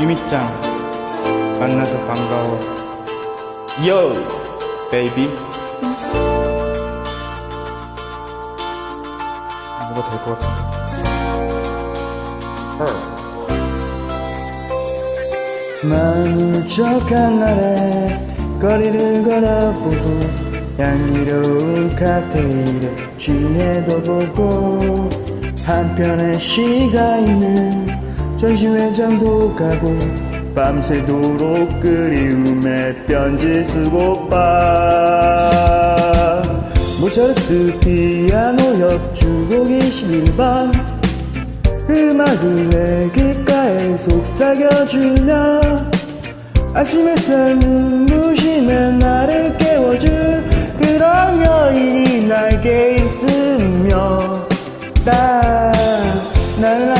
유미짱 만나서 반가워. 요 베이비 뭐가 될 것 같은데? 촉한 날에 거리를 걸어보고 향기로운 칵테일에 취해도 보고 한편의 시가 있는 전시회장도 가고 밤새도록 그리움에 편지 쓰고 봐 모차르트 피아노 협주곡 21번. 음악을 내 귓가에 속삭여주며 아침 햇살 눈부시면 나를 깨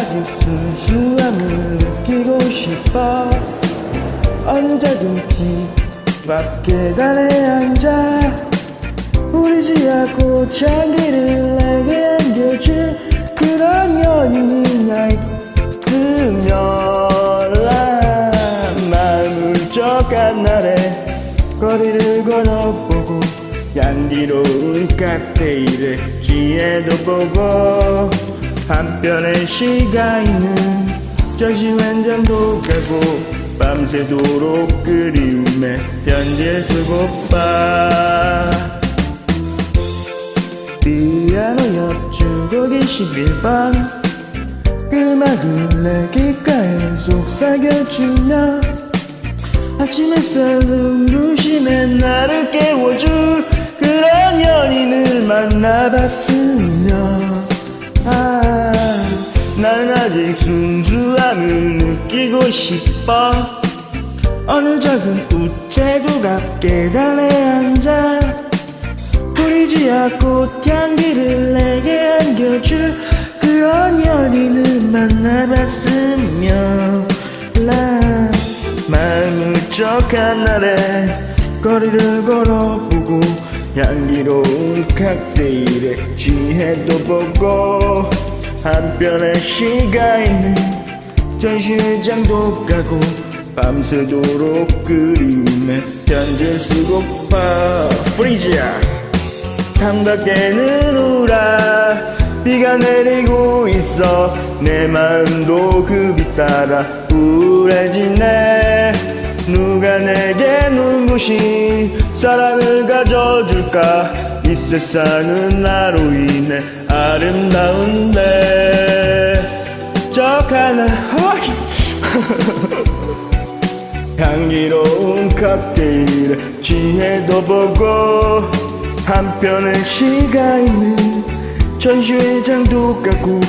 아직 순수함을 느끼고 싶어. 어느 작은 키 계단에 앉아. 우리 지하 꽃향기를 내게 안겨줄 그런 연인이 날 스며라 마음을 쩍한 날에 거리를 걸어보고 향기로운 칵테일에 취해도 보고 한편의 시가 있는 전시회장도 가고 밤새도록 그리움에 편지를 쓰고 봐 피아노 협주곡 21번. 음악을 내 귓가에 속삭여주며 아침 햇살 눈부심에 나를 깨워줄 그런 연인을 만나봤으며 아 나는 아직 순수함을 느끼고 싶어. 어느 작은 우체국 앞 계단에 앉아 우리 지하 꽃향기를 내게 안겨줄 그런 연인을 만나봤으며. 라 마음을 쩍한 날에 거리를 걸어보고 향기로운 칵테일에 취해도 보고 한편의 시가 있는 전시회장도 가고 밤새도록 그리움에 편지를 쓰고 봐. 프리지아 창밖에는 우라. 비가 내리고 있어. 내 마음도 그빛 따라 우울해지네. 누가 내게 눈부신 사랑을 가져줄까? 이 세상은 나로 인해 아름다운데. 적 하나 향기로운 칵테일에 취해도 보고 한편의 시가 있는 전시회장도 가고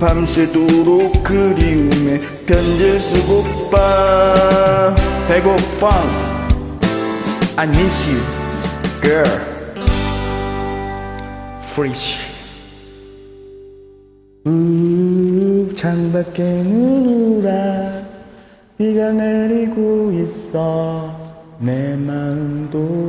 밤새도록 그리움에 편지를 쓰고 봐 배고파 I miss you girl. Freeze 우 창밖에는 우라. 비가 내리고 있어. 내 마음도